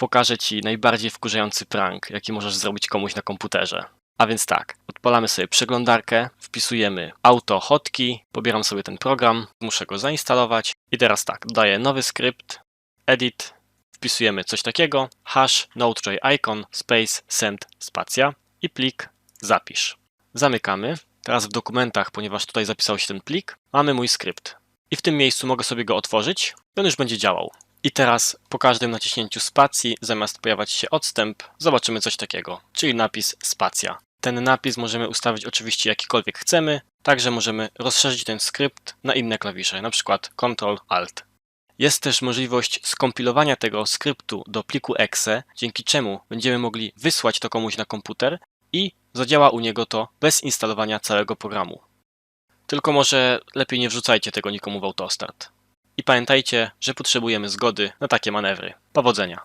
pokażę Ci najbardziej wkurzający prank, jaki możesz zrobić komuś na komputerze. A więc tak, odpalamy sobie przeglądarkę, wpisujemy auto hotkey, pobieram sobie ten program, muszę go zainstalować i teraz tak, dodaję nowy skrypt, edit, wpisujemy coś takiego, hash node.icon space send spacja i plik zapisz. Zamykamy. Teraz w dokumentach, ponieważ tutaj zapisał się ten plik, mamy mój skrypt. I w tym miejscu mogę sobie go otworzyć, on już będzie działał. I teraz po każdym naciśnięciu spacji, zamiast pojawiać się odstęp, zobaczymy coś takiego, czyli napis spacja. Ten napis możemy ustawić oczywiście jakikolwiek chcemy, także możemy rozszerzyć ten skrypt na inne klawisze, np. Ctrl Alt. Jest też możliwość skompilowania tego skryptu do pliku exe, dzięki czemu będziemy mogli wysłać to komuś na komputer i zadziała u niego to bez instalowania całego programu. Tylko może lepiej nie wrzucajcie tego nikomu w autostart. Pamiętajcie, że potrzebujemy zgody na takie manewry. Powodzenia!